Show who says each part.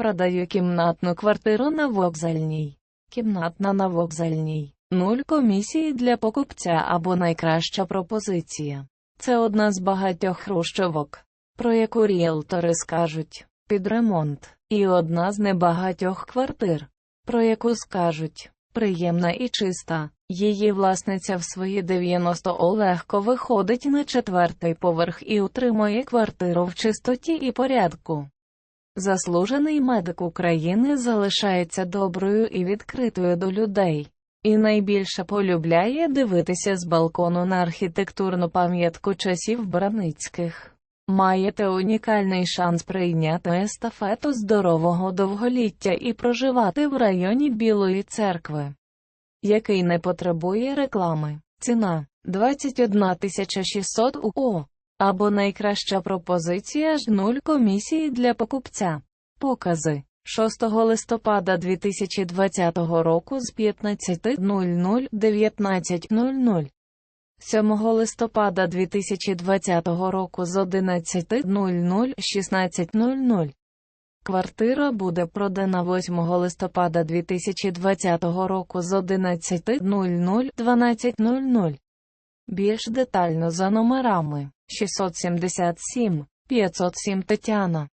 Speaker 1: Продаю кімнатну квартиру на вокзальній. Кімнатна на вокзальній. Нуль комісії для покупця або найкраща пропозиція. Це одна з багатьох хрущовок, про яку ріелтори скажуть під ремонт, і одна з небагатьох квартир, про яку скажуть приємна і чиста. Її власниця в свої 90 легко виходить на четвертий поверх і утримує квартиру в чистоті і порядку. Заслужений медик України залишається доброю і відкритою до людей, і найбільше полюбляє дивитися з балкону на архітектурну пам'ятку часів Браницьких. Маєте унікальний шанс прийняти естафету здорового довголіття і проживати в районі Білої церкви, який не потребує реклами. Ціна 21 600 УО. Або найкраща пропозиція ж нуль комісії для покупця. Покази. 6 листопада 2020 року з 15.00 19.00 7 листопада 2020 року з 11.00 16.00 Квартира буде продана 8 листопада 2020 року з 11.00 12.00 Більш детально за номерами 677 507 Тетяна